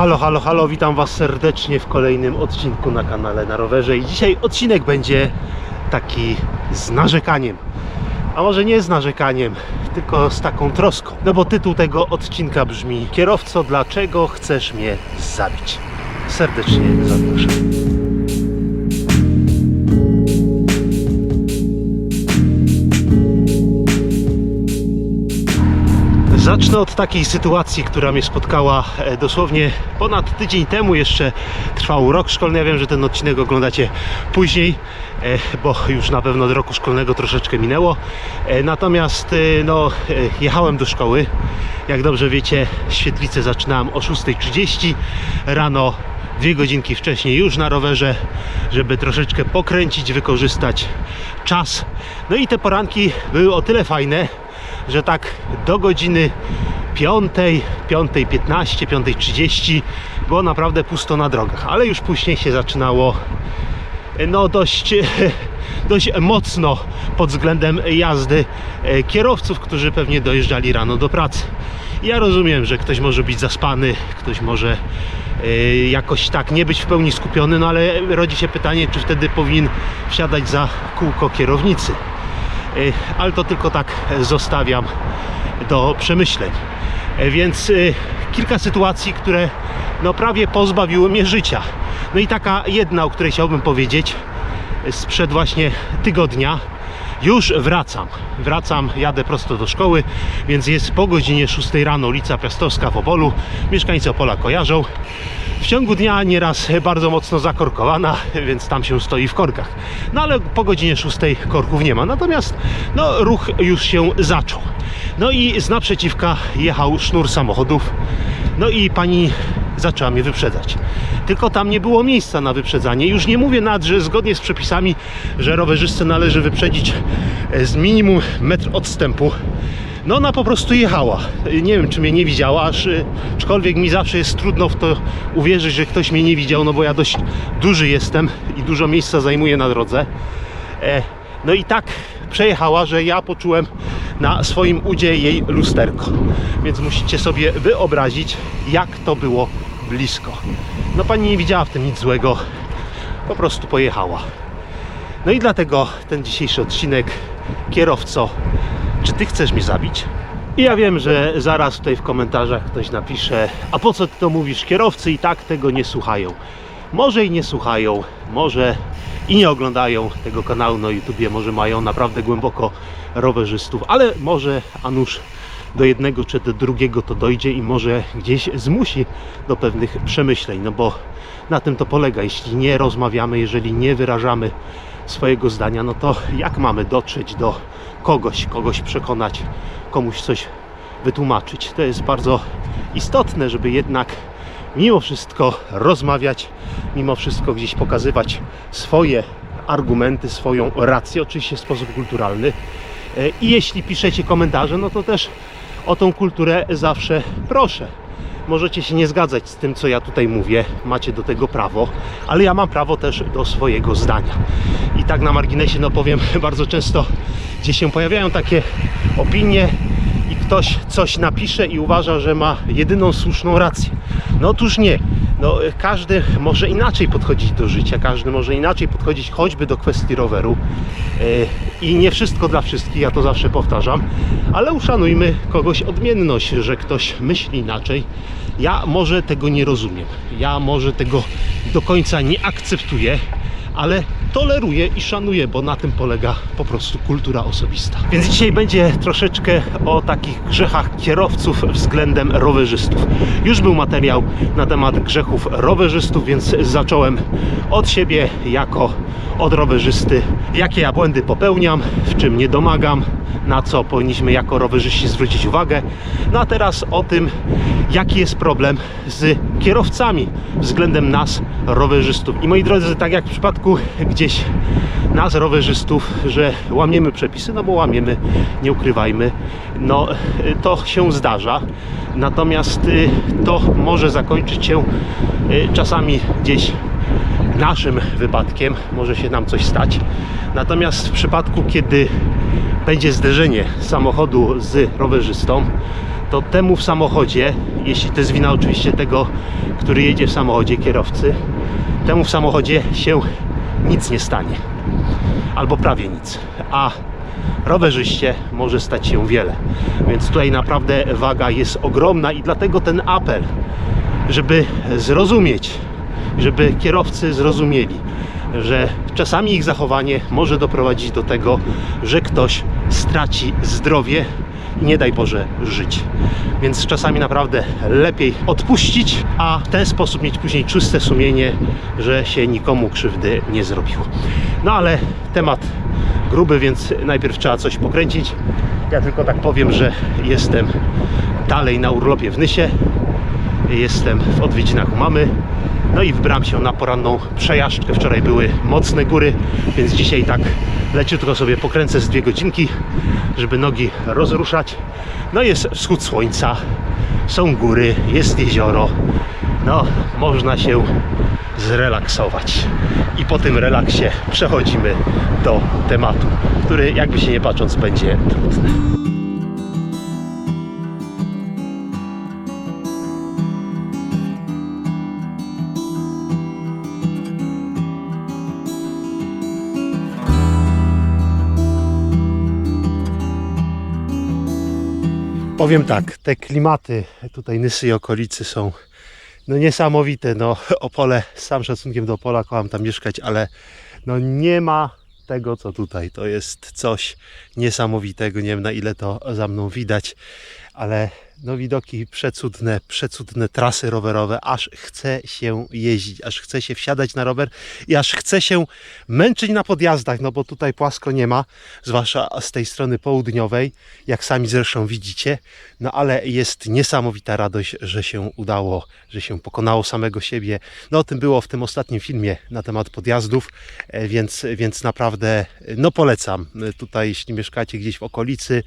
Halo, halo, halo, witam Was serdecznie w kolejnym odcinku na kanale na rowerze i dzisiaj odcinek będzie taki z narzekaniem. A może nie z narzekaniem, tylko z taką troską. No bo tytuł tego odcinka brzmi Kierowco, dlaczego chcesz mnie zabić? Serdecznie zapraszam. Zacznę od takiej sytuacji, która mnie spotkała e, dosłownie ponad tydzień temu. Jeszcze trwał rok szkolny. Ja wiem, że ten odcinek oglądacie później, e, bo już na pewno od roku szkolnego troszeczkę minęło. E, Natomiast no, jechałem do szkoły. Jak dobrze wiecie, świetlicę zaczynałem o 6.30 rano. Dwie godzinki wcześniej już na rowerze, żeby troszeczkę pokręcić, wykorzystać czas. No i te poranki były o tyle fajne, że tak do godziny 5, 5.15, 5.30 było naprawdę pusto na drogach, ale już później się zaczynało no dość, dość mocno pod względem jazdy e, kierowców, którzy pewnie dojeżdżali rano do pracy. Ja rozumiem, że ktoś może być zaspany, ktoś może e, jakoś tak nie być w pełni skupiony, no ale rodzi się pytanie, czy wtedy powinien wsiadać za kółko kierownicy. Y, ale to tylko tak zostawiam do przemyśleń. Y, Więc y, kilka sytuacji, które no prawie pozbawiły mnie życia. No i taka jedna, o której chciałbym powiedzieć, sprzed właśnie tygodnia. Już wracam. Wracam, jadę prosto do szkoły, więc jest po godzinie 6 rano ulica Piastowska w Opolu. Mieszkańcy Opola kojarzą. W ciągu dnia nieraz bardzo mocno zakorkowana, więc tam się stoi w korkach. No ale po godzinie 6 korków nie ma. Natomiast no, ruch już się zaczął. No i z naprzeciwka jechał sznur samochodów. No i pani zaczęła mnie wyprzedzać. Tylko tam nie było miejsca na wyprzedzanie. Już nie mówię nad, że zgodnie z przepisami, że rowerzystce należy wyprzedzić z minimum metr odstępu. No ona po prostu jechała. Nie wiem, czy mnie nie widziała, y, aczkolwiek mi zawsze jest trudno w to uwierzyć, że ktoś mnie nie widział, no bo ja dość duży jestem i dużo miejsca zajmuję na drodze. E, no i tak przejechała, że ja poczułem na swoim udzie jej lusterko. Więc musicie sobie wyobrazić, jak to było blisko. No pani nie widziała w tym nic złego, po prostu pojechała. No i dlatego ten dzisiejszy odcinek kierowco, czy ty chcesz mnie zabić? I ja wiem, że zaraz tutaj w komentarzach ktoś napisze, a po co ty to mówisz? Kierowcy i tak tego nie słuchają. Może i nie słuchają, może i nie oglądają tego kanału na YouTubie, może mają naprawdę głęboko rowerzystów, ale może a nuż do jednego czy do drugiego to dojdzie i może gdzieś zmusi do pewnych przemyśleń, no bo na tym to polega. Jeśli nie rozmawiamy, jeżeli nie wyrażamy swojego zdania, no to jak mamy dotrzeć do kogoś, kogoś przekonać, komuś coś wytłumaczyć? To jest bardzo istotne, żeby jednak mimo wszystko rozmawiać, mimo wszystko gdzieś pokazywać swoje argumenty, swoją rację, oczywiście w sposób kulturalny. E, I jeśli piszecie komentarze, no to też o tą kulturę zawsze proszę. Możecie się nie zgadzać z tym, co ja tutaj mówię, macie do tego prawo, ale ja mam prawo też do swojego zdania. I tak na marginesie, no powiem, bardzo często gdzie się pojawiają takie opinie i ktoś coś napisze i uważa, że ma jedyną słuszną rację. No otóż nie. No, każdy może inaczej podchodzić do życia, każdy może inaczej podchodzić choćby do kwestii roweru. Yy, I nie wszystko dla wszystkich, ja to zawsze powtarzam, ale uszanujmy kogoś odmienność, że ktoś myśli inaczej. Ja może tego nie rozumiem, ja może tego do końca nie akceptuję, ale toleruję i szanuję, bo na tym polega po prostu kultura osobista. Więc dzisiaj będzie troszeczkę o takich grzechach kierowców względem rowerzystów. Już był materiał na temat grzechów rowerzystów, więc zacząłem od siebie jako od rowerzysty, jakie ja błędy popełniam, w czym nie domagam, na co powinniśmy jako rowerzyści zwrócić uwagę. No a teraz o tym, jaki jest problem z kierowcami względem nas, rowerzystów. I moi drodzy, tak jak w przypadku gdzieś nas, rowerzystów, że łamiemy przepisy, no bo łamiemy, nie ukrywajmy, no to się zdarza. Natomiast y, to może zakończyć się y, czasami gdzieś naszym wypadkiem, może się nam coś stać. Natomiast w przypadku, kiedy będzie zderzenie samochodu z rowerzystą, to temu w samochodzie, jeśli to jest wina oczywiście tego, który jedzie w samochodzie, kierowcy, temu w samochodzie się nic nie stanie. Albo prawie nic. A rowerzyście może stać się wiele. Więc tutaj naprawdę waga jest ogromna i dlatego ten apel, żeby zrozumieć, żeby kierowcy zrozumieli, że czasami ich zachowanie może doprowadzić do tego, że ktoś straci zdrowie i nie daj Boże żyć. Więc czasami naprawdę lepiej odpuścić, a w ten sposób mieć później czyste sumienie, że się nikomu krzywdy nie zrobiło. No ale temat gruby, więc najpierw trzeba coś pokręcić. Ja tylko tak powiem, że jestem dalej na urlopie w Nysie. Jestem w odwiedzinach u mamy. No i wybram się na poranną przejażdżkę. Wczoraj były mocne góry, więc dzisiaj tak leciutko sobie pokręcę z dwie godzinki, żeby nogi rozruszać. No jest wschód słońca, są góry, jest jezioro. No, można się zrelaksować. I po tym relaksie przechodzimy do tematu, który jakby się nie patrząc będzie trudny. Powiem tak, te klimaty tutaj Nysy i okolicy są no niesamowite. No Opole, z całym szacunkiem do Opola, kocham tam mieszkać, ale no nie ma tego co tutaj. To jest coś niesamowitego. Nie wiem na ile to za mną widać, ale no widoki przecudne, przecudne trasy rowerowe, aż chce się jeździć, aż chce się wsiadać na rower i aż chce się męczyć na podjazdach, no bo tutaj płasko nie ma, zwłaszcza z tej strony południowej, jak sami zresztą widzicie, no ale jest niesamowita radość, że się udało, że się pokonało samego siebie. No o tym było w tym ostatnim filmie na temat podjazdów, e, więc, więc naprawdę no polecam. Tutaj jeśli mieszkacie gdzieś w okolicy,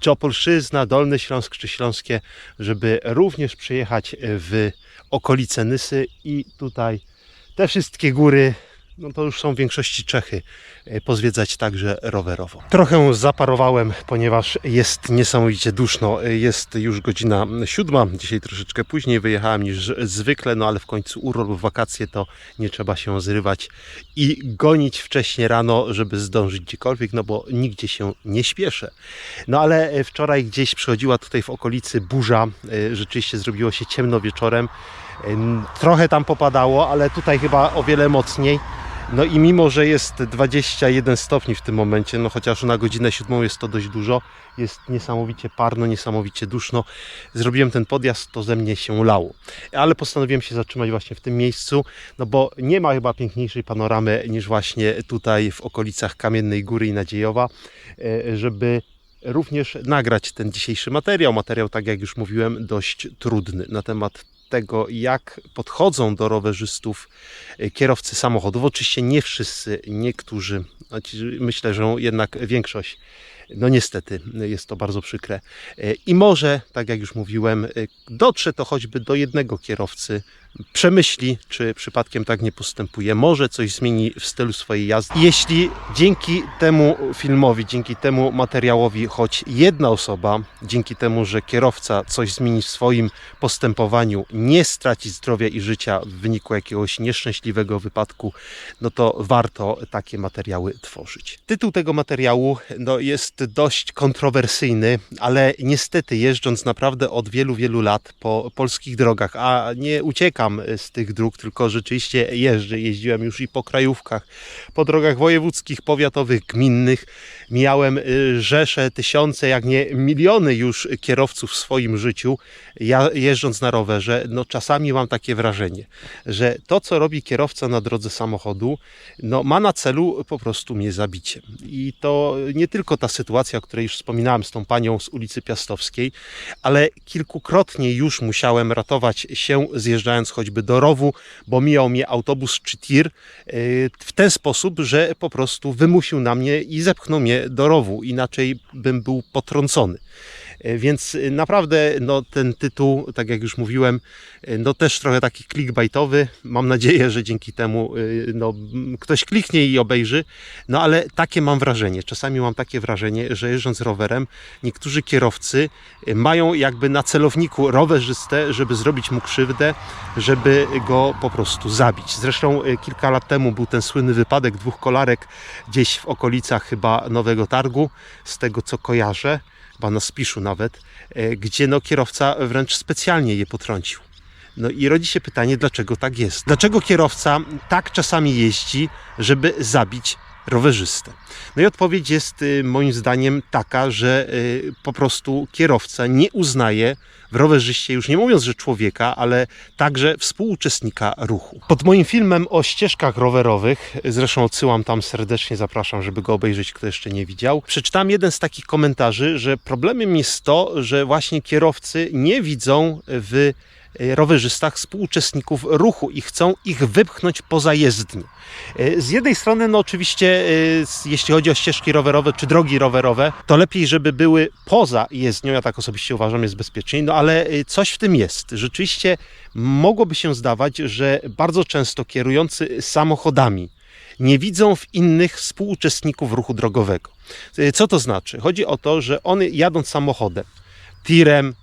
czy Opolszczyzna, Dolny Śląsk, czy Śląskie, żeby również przyjechać w okolice Nysy i tutaj te wszystkie góry, no to już są w większości Czechy, e, pozwiedzać także rowerowo. Trochę zaparowałem, ponieważ jest niesamowicie duszno. E, Jest już godzina siódma, dzisiaj troszeczkę później wyjechałem niż zwykle, no ale w końcu urlop, wakacje to nie trzeba się zrywać i gonić wcześnie rano, żeby zdążyć gdziekolwiek, no bo nigdzie się nie śpieszę. No ale e, wczoraj gdzieś przychodziła tutaj w okolicy burza, rzeczywiście zrobiło się ciemno wieczorem. Em, Trochę tam popadało, ale tutaj chyba o wiele mocniej. No i mimo, że jest 21 stopni w tym momencie, no chociaż na godzinę siódmą jest to dość dużo, jest niesamowicie parno, niesamowicie duszno. Zrobiłem ten podjazd, to ze mnie się lało. Ale postanowiłem się zatrzymać właśnie w tym miejscu, no bo nie ma chyba piękniejszej panoramy niż właśnie tutaj w okolicach Kamiennej Góry i Nadziejowa, e, żeby również nagrać ten dzisiejszy materiał. Materiał, tak jak już mówiłem, dość trudny na temat tego, jak podchodzą do rowerzystów e, kierowcy samochodów. Oczywiście nie wszyscy, niektórzy, myślę, że jednak większość. No niestety, jest to bardzo przykre. E, I może, tak jak już mówiłem, e, dotrze to choćby do jednego kierowcy, przemyśli, czy przypadkiem tak nie postępuje, może coś zmieni w stylu swojej jazdy. Jeśli dzięki temu filmowi, dzięki temu materiałowi, choć jedna osoba, dzięki temu, że kierowca coś zmieni w swoim postępowaniu, nie straci zdrowia i życia w wyniku jakiegoś nieszczęśliwego wypadku, no to warto takie materiały tworzyć. Tytuł tego materiału no, jest dość kontrowersyjny, ale niestety jeżdżąc naprawdę od wielu, wielu lat po polskich drogach, a nie uciekam z tych dróg, tylko rzeczywiście jeżdżę. Jeździłem już i po krajówkach, po drogach wojewódzkich, powiatowych, gminnych. Mijałem y, rzesze, tysiące, jak nie miliony już kierowców w swoim życiu. Ja jeżdżąc na rowerze, no czasami mam takie wrażenie, że to, co robi kierowca na drodze samochodu, no ma na celu po prostu mnie zabicie. I to nie tylko ta sytuacja, o której już wspominałem z tą panią z ulicy Piastowskiej, ale kilkukrotnie już musiałem ratować się zjeżdżając choćby do rowu, bo mijał mnie autobus czy tir yy, w ten sposób, że po prostu wymusił na mnie i zepchnął mnie do rowu, inaczej bym był potrącony. E, Więc e, naprawdę no, ten tytuł, tak jak już mówiłem, e, no też trochę taki clickbaitowy. Mam nadzieję, że dzięki temu no, ktoś kliknie i obejrzy. No ale takie mam wrażenie. Czasami mam takie wrażenie, że jeżdżąc rowerem, niektórzy kierowcy mają jakby na celowniku rowerzystę, żeby zrobić mu krzywdę, żeby go po prostu zabić. Zresztą kilka lat temu był ten słynny wypadek dwóch kolarek gdzieś w okolicach chyba Nowego Targu, z tego co kojarzę, chyba na Spiszu nawet, e, gdzie no kierowca wręcz specjalnie je potrącił. No i rodzi się pytanie, dlaczego tak jest? Dlaczego kierowca tak czasami jeździ, żeby zabić rowerzystę? No i odpowiedź jest y, moim zdaniem taka, że y, po prostu kierowca nie uznaje w rowerzyście, już nie mówiąc, że człowieka, ale także współuczestnika ruchu. Pod moim filmem o ścieżkach rowerowych, zresztą odsyłam tam serdecznie, zapraszam, żeby go obejrzeć, kto jeszcze nie widział, przeczytałem jeden z takich komentarzy, że problemem jest to, że właśnie kierowcy nie widzą w rowerzystach współuczestników ruchu i chcą ich wypchnąć poza jezdnię. E, Z jednej strony, no oczywiście, e, jeśli chodzi o ścieżki rowerowe czy drogi rowerowe, to lepiej, żeby były poza jezdnią, ja tak osobiście uważam, jest bezpieczniej, no ale e, coś w tym jest. Rzeczywiście mogłoby się zdawać, że bardzo często kierujący samochodami nie widzą w innych współuczestników ruchu drogowego. E, Co to znaczy? Chodzi o to, że one jadąc samochodem, tirem,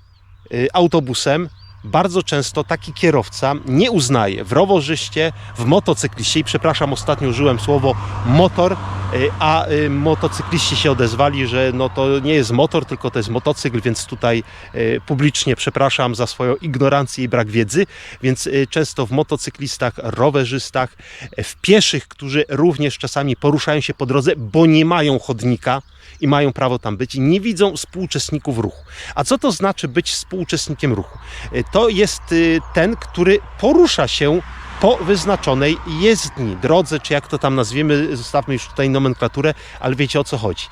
autobusem, bardzo często taki kierowca nie uznaje w rowerzyście, w motocykliście, i przepraszam, ostatnio użyłem słowo motor, y, a y, motocykliści się odezwali, że no to nie jest motor, tylko to jest motocykl, więc tutaj y, publicznie przepraszam za swoją ignorancję i brak wiedzy, więc często w motocyklistach, rowerzystach, w pieszych, którzy również czasami poruszają się po drodze, bo nie mają chodnika, i mają prawo tam być, nie widzą współuczestników ruchu. A co to znaczy być współuczestnikiem ruchu? Y, To jest y, ten, który porusza się po wyznaczonej jezdni, drodze, czy jak to tam nazwiemy, zostawmy już tutaj nomenklaturę, ale wiecie o co chodzi.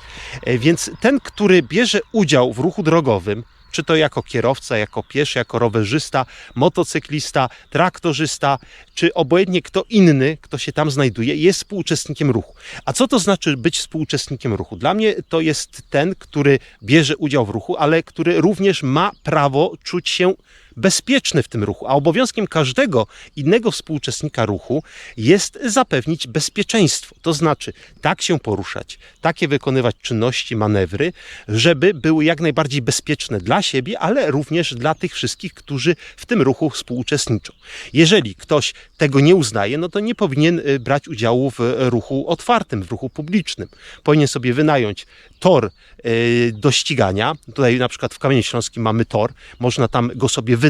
Y, Więc ten, który bierze udział w ruchu drogowym, czy to jako kierowca, jako pieszy, jako rowerzysta, motocyklista, traktorzysta, czy obojętnie kto inny, kto się tam znajduje, jest współuczestnikiem ruchu. A co to znaczy być współuczestnikiem ruchu? Dla mnie to jest ten, który bierze udział w ruchu, ale który również ma prawo czuć się bezpieczny w tym ruchu. A obowiązkiem każdego innego współuczestnika ruchu jest zapewnić bezpieczeństwo. To znaczy tak się poruszać, takie wykonywać czynności, manewry, żeby były jak najbardziej bezpieczne dla siebie, ale również dla tych wszystkich, którzy w tym ruchu współuczestniczą. Jeżeli ktoś tego nie uznaje, no to nie powinien y, brać udziału w ruchu otwartym, w ruchu publicznym. Powinien sobie wynająć tor y, do ścigania. Tutaj na przykład w Kamieniu Śląskim mamy tor, można tam go sobie wynająć,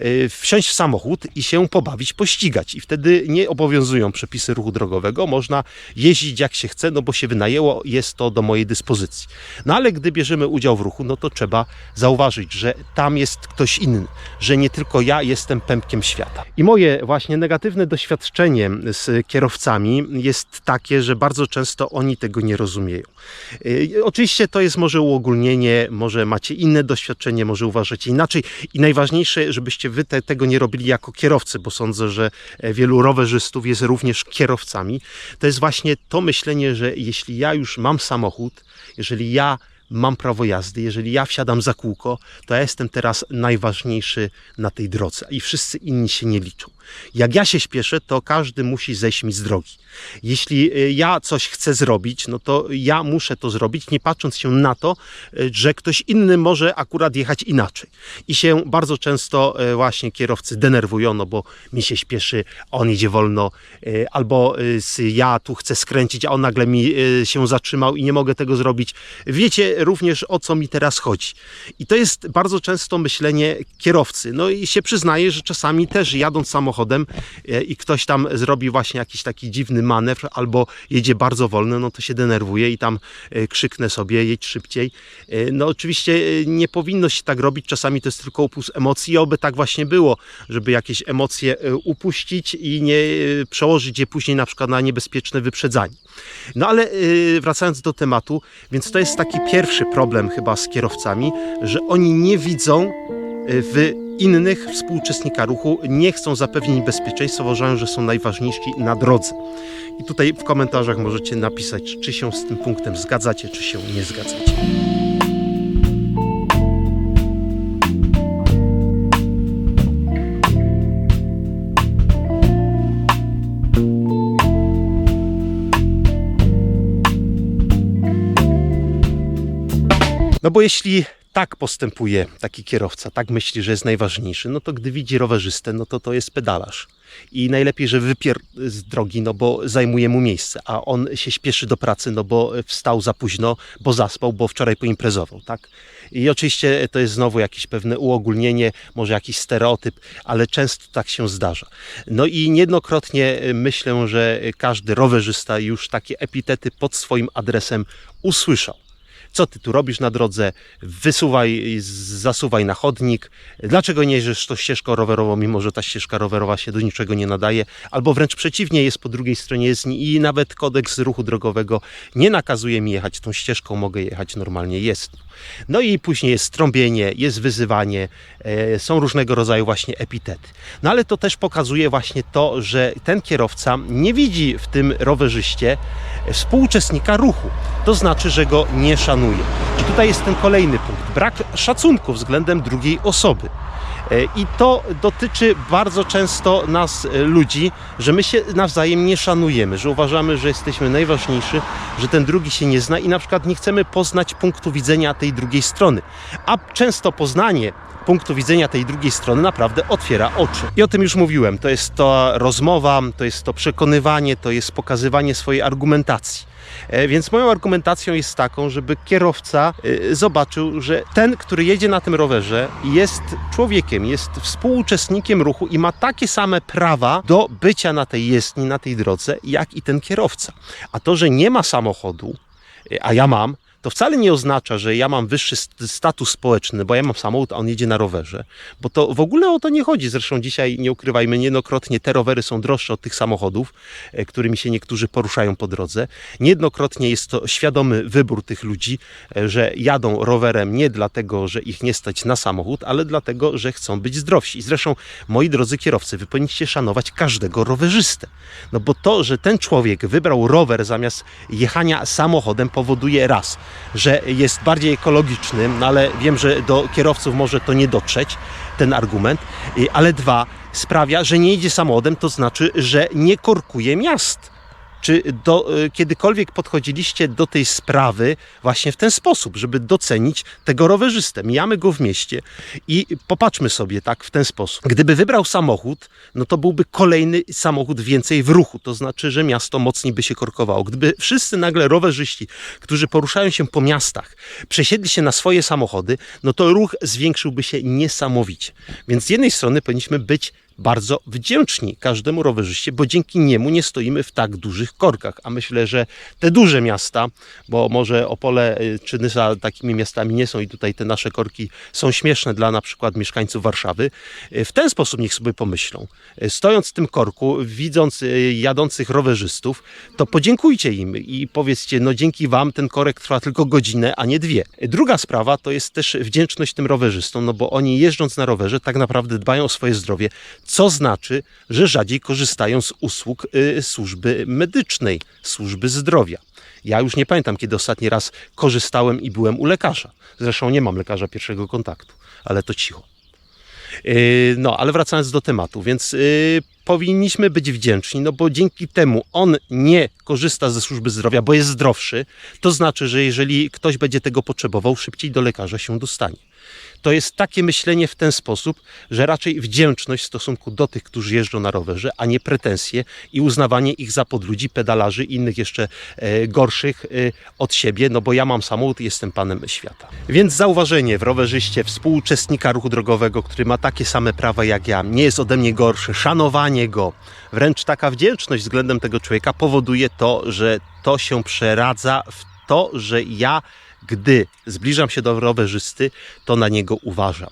y, wsiąść w samochód i się pobawić, pościgać. I wtedy nie obowiązują przepisy ruchu drogowego, można jeździć jak się chce, no bo się wynajęło, jest to do mojej dyspozycji. No ale gdy bierzemy udział w ruchu, no to trzeba zauważyć, że tam jest ktoś inny, że nie tylko ja jestem pępkiem świata. I moje właśnie negatywne doświadczenie z kierowcami jest takie, że bardzo często oni tego nie rozumieją. Y, Oczywiście to jest może uogólnienie, może macie inne doświadczenie, może uważacie inaczej i najważniejsze, żebyście wy te, tego nie robili jako kierowcy, bo sądzę, że e, wielu rowerzystów jest również kierowcami. To jest właśnie to myślenie, że jeśli ja już mam samochód, jeżeli ja mam prawo jazdy, jeżeli ja wsiadam za kółko, to ja jestem teraz najważniejszy na tej drodze i wszyscy inni się nie liczą. Jak ja się śpieszę, to każdy musi zejść mi z drogi. Jeśli y, ja coś chcę zrobić, no to ja muszę to zrobić, nie patrząc się na to, y, że ktoś inny może akurat jechać inaczej. I się bardzo często y, właśnie kierowcy denerwują, no bo mi się śpieszy, on idzie wolno, albo ja tu chcę skręcić, a on nagle mi się zatrzymał i nie mogę tego zrobić. Wiecie również o co mi teraz chodzi. I to jest bardzo często myślenie kierowcy. No i się przyznaję, że czasami też jadąc samochodem e, i ktoś tam zrobi właśnie jakiś taki dziwny manewr albo jedzie bardzo wolno, no to się denerwuje i tam e, krzyknę sobie, jedź szybciej. E, No oczywiście nie powinno się tak robić, czasami to jest tylko upust emocji i oby tak właśnie było, żeby jakieś emocje upuścić i nie przełożyć je później na przykład na niebezpieczne wyprzedzanie. No ale wracając do tematu, więc to jest taki pierwszy problem chyba z kierowcami, że oni nie widzą e, w innych współuczestnika ruchu, nie chcą zapewnić bezpieczeństwa, uważają, że są najważniejsi na drodze. I tutaj w komentarzach możecie napisać, czy się z tym punktem zgadzacie, czy się nie zgadzacie. No bo jeśli tak postępuje taki kierowca, tak myśli, że jest najważniejszy, no to gdy widzi rowerzystę, no to to jest pedalarz. I najlepiej, że wypier z drogi, no bo zajmuje mu miejsce, a on się śpieszy do pracy, no bo wstał za późno, bo zaspał, bo wczoraj poimprezował, tak? I oczywiście to jest znowu jakieś pewne uogólnienie, może jakiś stereotyp, ale często tak się zdarza. No i niejednokrotnie myślę, że każdy rowerzysta już takie epitety pod swoim adresem usłyszał co ty tu robisz na drodze, wysuwaj, zasuwaj na chodnik, dlaczego nie jeżdżasz tą ścieżką rowerową, mimo że ta ścieżka rowerowa się do niczego nie nadaje, albo wręcz przeciwnie, jest po drugiej stronie jezdni i nawet kodeks ruchu drogowego nie nakazuje mi jechać tą ścieżką, mogę jechać normalnie. Jest. No i później jest strąbienie, jest wyzywanie, e, są różnego rodzaju właśnie epitety. No ale to też pokazuje właśnie to, że ten kierowca nie widzi w tym rowerzyście współuczestnika ruchu. To znaczy, że go nie szanuje. I tutaj jest ten kolejny punkt. Brak szacunku względem drugiej osoby. E, I to dotyczy bardzo często nas, e, ludzi, że my się nawzajem nie szanujemy, że uważamy, że jesteśmy najważniejsi, że ten drugi się nie zna i na przykład nie chcemy poznać punktu widzenia tej drugiej strony. A często poznanie punktu widzenia tej drugiej strony naprawdę otwiera oczy. I o tym już mówiłem. To jest to rozmowa, to jest to przekonywanie, to jest pokazywanie swojej argumentacji. E, Więc moją argumentacją jest taką, żeby kierowca e, zobaczył, że ten, który jedzie na tym rowerze, jest człowiekiem, jest współuczestnikiem ruchu i ma takie same prawa do bycia na tej jezdni, na tej drodze, jak i ten kierowca. A to, że nie ma samochodu, e, a ja mam, to wcale nie oznacza, że ja mam wyższy st- status społeczny, bo ja mam samochód, a on jedzie na rowerze. Bo to w ogóle o to nie chodzi. Zresztą dzisiaj, nie ukrywajmy, niejednokrotnie te rowery są droższe od tych samochodów, e, którymi się niektórzy poruszają po drodze. Niejednokrotnie jest to świadomy wybór tych ludzi, e, że jadą rowerem nie dlatego, że ich nie stać na samochód, ale dlatego, że chcą być zdrowsi. I zresztą, moi drodzy kierowcy, wy powinniście szanować każdego rowerzystę. No bo to, że ten człowiek wybrał rower zamiast jechania samochodem powoduje raz, że jest bardziej ekologiczny, no ale wiem, że do kierowców może to nie dotrzeć, ten argument, ale dwa, sprawia, że nie jedzie samochodem, to znaczy, że nie korkuje miast. Czy do, y, kiedykolwiek podchodziliście do tej sprawy właśnie w ten sposób, żeby docenić tego rowerzystę? Mijamy go w mieście i popatrzmy sobie tak w ten sposób. Gdyby wybrał samochód, no to byłby kolejny samochód więcej w ruchu, to znaczy, że miasto mocniej by się korkowało. Gdyby wszyscy nagle rowerzyści, którzy poruszają się po miastach, przesiedli się na swoje samochody, no to ruch zwiększyłby się niesamowicie. Więc z jednej strony powinniśmy być bardzo wdzięczni każdemu rowerzyście, bo dzięki niemu nie stoimy w tak dużych korkach. A myślę, że te duże miasta, bo może Opole y, czy Nysa takimi miastami nie są i tutaj te nasze korki są śmieszne dla na przykład mieszkańców Warszawy, y, w ten sposób niech sobie pomyślą. Y, Stojąc w tym korku, widząc jadących rowerzystów, to podziękujcie im i powiedzcie, no dzięki wam ten korek trwa tylko godzinę, a nie dwie. Druga sprawa to jest też wdzięczność tym rowerzystom, no bo oni jeżdżąc na rowerze tak naprawdę dbają o swoje zdrowie, co znaczy, że rzadziej korzystają z usług y, służby medycznej, służby zdrowia. Ja już nie pamiętam, kiedy ostatni raz korzystałem i byłem u lekarza. Zresztą nie mam lekarza pierwszego kontaktu, ale to cicho. Yy, No, ale wracając do tematu, więc yy, powinniśmy być wdzięczni, no bo dzięki temu on nie korzysta ze służby zdrowia, bo jest zdrowszy. To znaczy, że jeżeli ktoś będzie tego potrzebował, szybciej do lekarza się dostanie. To jest takie myślenie w ten sposób, że raczej wdzięczność w stosunku do tych, którzy jeżdżą na rowerze, a nie pretensje i uznawanie ich za podludzi, pedalarzy i innych jeszcze e, gorszych e, od siebie, no bo ja mam samochód i jestem panem świata. Więc zauważenie w rowerzyście współuczestnika ruchu drogowego, który ma takie same prawa jak ja, nie jest ode mnie gorszy, szanowanie go, wręcz taka wdzięczność względem tego człowieka powoduje to, że to się przeradza w to, że ja gdy zbliżam się do rowerzysty, to na niego uważam.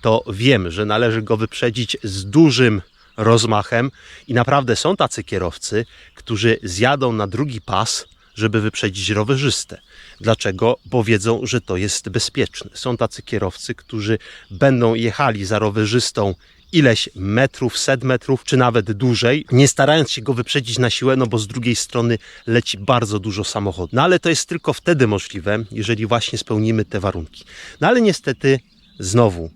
To wiem, że należy go wyprzedzić z dużym rozmachem i naprawdę są tacy kierowcy, którzy zjadą na drugi pas, żeby wyprzedzić rowerzystę. Dlaczego? Bo wiedzą, że to jest bezpieczne. Są tacy kierowcy, którzy będą jechali za rowerzystą ileś metrów, set metrów, czy nawet dłużej, nie starając się go wyprzedzić na siłę, no bo z drugiej strony leci bardzo dużo samochodów. No ale to jest tylko wtedy możliwe, jeżeli właśnie spełnimy te warunki. No ale niestety, znowu,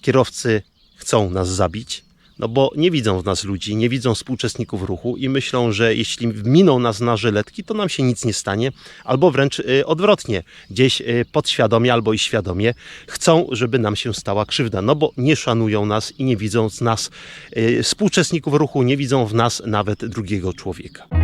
kierowcy chcą nas zabić, No bo nie widzą w nas ludzi, nie widzą współuczestników ruchu i myślą, że jeśli miną nas na żyletki, to nam się nic nie stanie, albo wręcz y, odwrotnie, gdzieś y, podświadomie albo i świadomie chcą, żeby nam się stała krzywda, no bo nie szanują nas i nie widzą z nas y, współuczestników ruchu, nie widzą w nas nawet drugiego człowieka.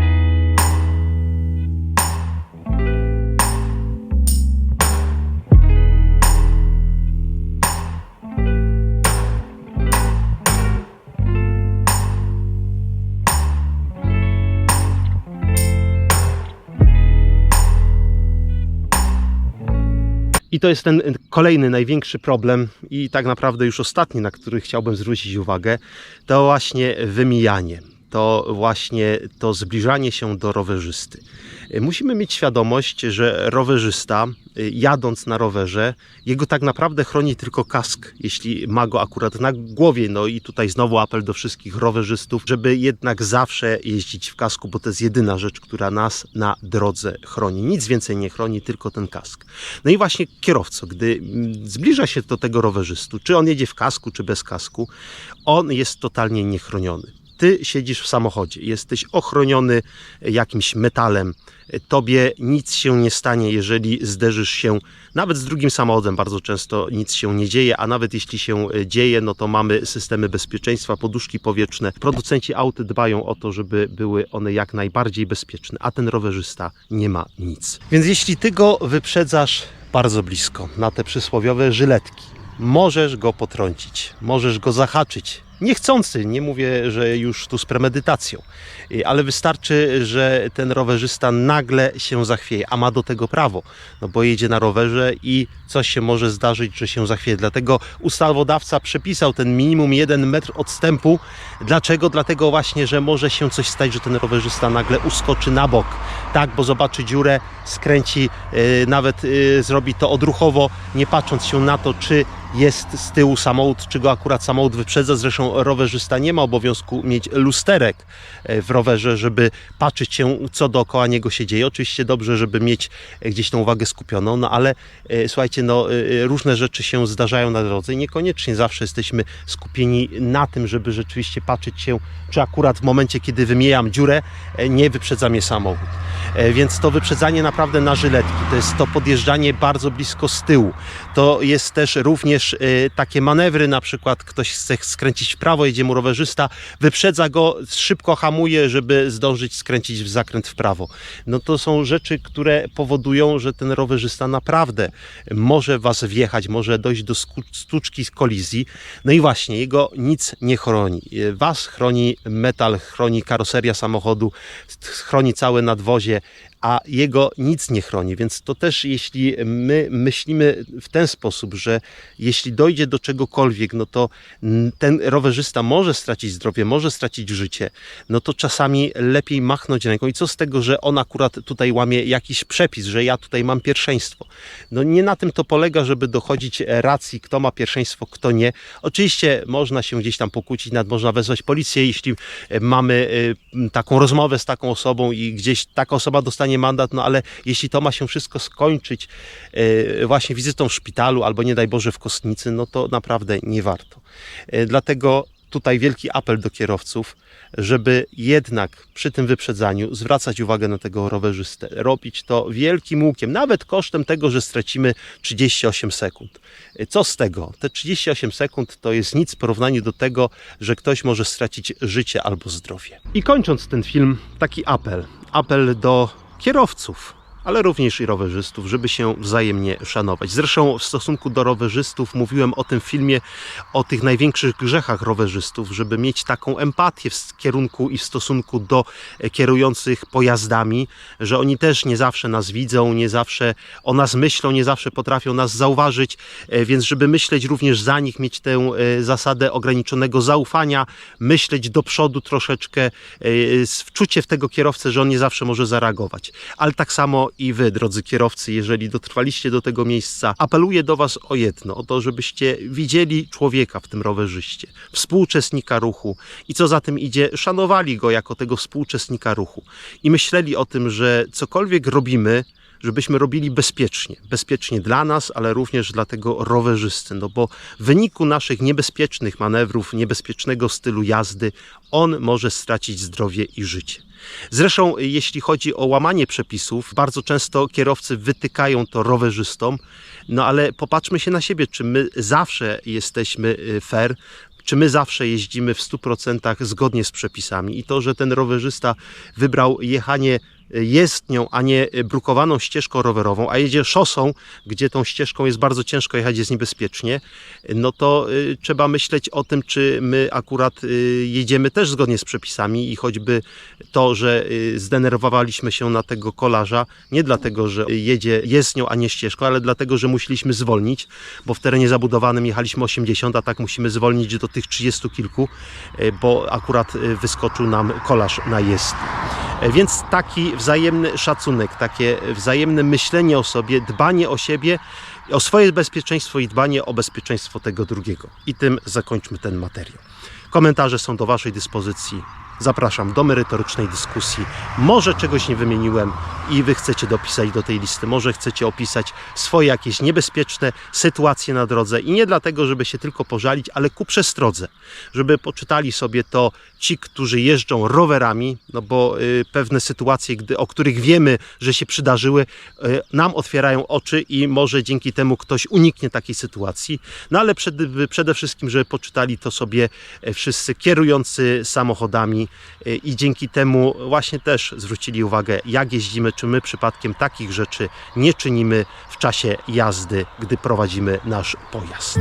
I to jest ten kolejny, największy problem i tak naprawdę już ostatni, na który chciałbym zwrócić uwagę, to właśnie wymijanie. To właśnie to zbliżanie się do rowerzysty. Musimy mieć świadomość, że rowerzysta, jadąc na rowerze, jego tak naprawdę chroni tylko kask, jeśli ma go akurat na głowie. No i tutaj znowu apel do wszystkich rowerzystów, żeby jednak zawsze jeździć w kasku, bo to jest jedyna rzecz, która nas na drodze chroni. Nic więcej nie chroni, tylko ten kask. No i właśnie kierowco, gdy zbliża się do tego rowerzystu, czy on jedzie w kasku, czy bez kasku, on jest totalnie niechroniony ty siedzisz w samochodzie, jesteś ochroniony jakimś metalem, tobie nic się nie stanie, jeżeli zderzysz się nawet z drugim samochodem, bardzo często nic się nie dzieje, a nawet jeśli się dzieje, no to mamy systemy bezpieczeństwa, poduszki powietrzne. Producenci aut dbają o to, żeby były one jak najbardziej bezpieczne, a ten rowerzysta nie ma nic. Więc jeśli ty go wyprzedzasz bardzo blisko na te przysłowiowe żyletki, możesz go potrącić, możesz go zahaczyć, niechcący, nie mówię, że już tu z premedytacją, ale wystarczy, że ten rowerzysta nagle się zachwieje, a ma do tego prawo, no bo jedzie na rowerze i coś się może zdarzyć, że się zachwieje. Dlatego ustawodawca przepisał ten minimum 1 metr odstępu. Dlaczego? Dlatego właśnie, że może się coś stać, że ten rowerzysta nagle uskoczy na bok, tak, bo zobaczy dziurę, skręci, yy, nawet yy, zrobi to odruchowo, nie patrząc się na to, czy jest z tyłu samochód, czy go akurat samochód wyprzedza. Zresztą rowerzysta nie ma obowiązku mieć lusterek e, w rowerze, żeby patrzeć się, co dookoła niego się dzieje. Oczywiście dobrze, żeby mieć gdzieś tą uwagę skupioną, no ale e, słuchajcie, no e, różne rzeczy się zdarzają na drodze i niekoniecznie zawsze jesteśmy skupieni na tym, żeby rzeczywiście patrzeć się, czy akurat w momencie, kiedy wymijam dziurę, nie wyprzedza mnie samochód. Więc to wyprzedzanie naprawdę na żyletki, to jest to podjeżdżanie bardzo blisko z tyłu. To jest też również takie manewry, na przykład ktoś chce skręcić w prawo, jedzie mu rowerzysta, wyprzedza go, szybko hamuje, żeby zdążyć skręcić w zakręt w prawo. No to są rzeczy, które powodują, że ten rowerzysta naprawdę może was wjechać, może dojść do stuczki z kolizji. No i właśnie, jego nic nie chroni. Was chroni metal, chroni karoseria samochodu, chroni całe nadwozie, a jego nic nie chroni. Więc to też, jeśli my myślimy w ten sposób, że jeśli dojdzie do czegokolwiek, no to ten rowerzysta może stracić zdrowie, może stracić życie, no to czasami lepiej machnąć ręką. I co z tego, że on akurat tutaj łamie jakiś przepis, że ja tutaj mam pierwszeństwo. No nie na tym to polega, żeby dochodzić racji, kto ma pierwszeństwo, kto nie. Oczywiście można się gdzieś tam pokłócić, nad można wezwać policję, jeśli mamy taką rozmowę z taką osobą i gdzieś taka osoba dostanie mandat, no ale jeśli to ma się wszystko skończyć właśnie wizytą w szpitalu albo nie daj Boże w kostnicy, no to naprawdę nie warto. Dlatego tutaj wielki apel do kierowców, żeby jednak przy tym wyprzedzaniu zwracać uwagę na tego rowerzystę, robić to wielkim łukiem, nawet kosztem tego, że stracimy 38 sekund. Co z tego? Te 38 sekund to jest nic w porównaniu do tego, że ktoś może stracić życie albo zdrowie. I kończąc ten film, taki apel. Apel do kierowców ale również i rowerzystów, żeby się wzajemnie szanować. Zresztą w stosunku do rowerzystów mówiłem o tym filmie, o tych największych grzechach rowerzystów, żeby mieć taką empatię w kierunku i w stosunku do kierujących pojazdami, że oni też nie zawsze nas widzą, nie zawsze o nas myślą, nie zawsze potrafią nas zauważyć, więc żeby myśleć również za nich, mieć tę zasadę ograniczonego zaufania, myśleć do przodu troszeczkę, wczucie w tego kierowcę, że on nie zawsze może zareagować. Ale tak samo i wy, drodzy kierowcy, jeżeli dotrwaliście do tego miejsca, apeluję do was o jedno, o to, żebyście widzieli człowieka w tym rowerzyście, współuczestnika ruchu i co za tym idzie, szanowali go jako tego współuczestnika ruchu i myśleli o tym, że cokolwiek robimy, żebyśmy robili bezpiecznie. Bezpiecznie dla nas, ale również dla tego rowerzysty. No bo w wyniku naszych niebezpiecznych manewrów, niebezpiecznego stylu jazdy, on może stracić zdrowie i życie. Zresztą, jeśli chodzi o łamanie przepisów, bardzo często kierowcy wytykają to rowerzystom, no ale popatrzmy się na siebie, czy my zawsze jesteśmy y, fair, czy my zawsze jeździmy w 100% zgodnie z przepisami? I to, że ten rowerzysta wybrał jechanie jezdnią, a nie brukowaną ścieżką rowerową, a jedzie szosą, gdzie tą ścieżką jest bardzo ciężko jechać, jest niebezpiecznie, no to y, trzeba myśleć o tym, czy my akurat y, jedziemy też zgodnie z przepisami i choćby to, że y, zdenerwowaliśmy się na tego kolarza, nie dlatego, że jedzie jezdnią, a nie ścieżką, ale dlatego, że musieliśmy zwolnić, bo w terenie zabudowanym jechaliśmy 80, a tak musimy zwolnić do tych 30 kilku, bo akurat wyskoczył nam kolarz na jezdni. E, Więc taki wzajemny szacunek, takie wzajemne myślenie o sobie, dbanie o siebie, o swoje bezpieczeństwo i dbanie o bezpieczeństwo tego drugiego. I tym zakończmy ten materiał. Komentarze są do Waszej dyspozycji. Zapraszam do merytorycznej dyskusji. Może czegoś nie wymieniłem i Wy chcecie dopisać do tej listy, może chcecie opisać swoje jakieś niebezpieczne sytuacje na drodze i nie dlatego, żeby się tylko pożalić, ale ku przestrodze, żeby poczytali sobie to ci, którzy jeżdżą rowerami, no bo y, pewne sytuacje, gdy, o których wiemy, że się przydarzyły, y, nam otwierają oczy i może dzięki temu ktoś uniknie takiej sytuacji. No ale przed, przede wszystkim, żeby poczytali to sobie e, wszyscy kierujący samochodami i dzięki temu właśnie też zwrócili uwagę, jak jeździmy, czy my przypadkiem takich rzeczy nie czynimy w czasie jazdy, gdy prowadzimy nasz pojazd.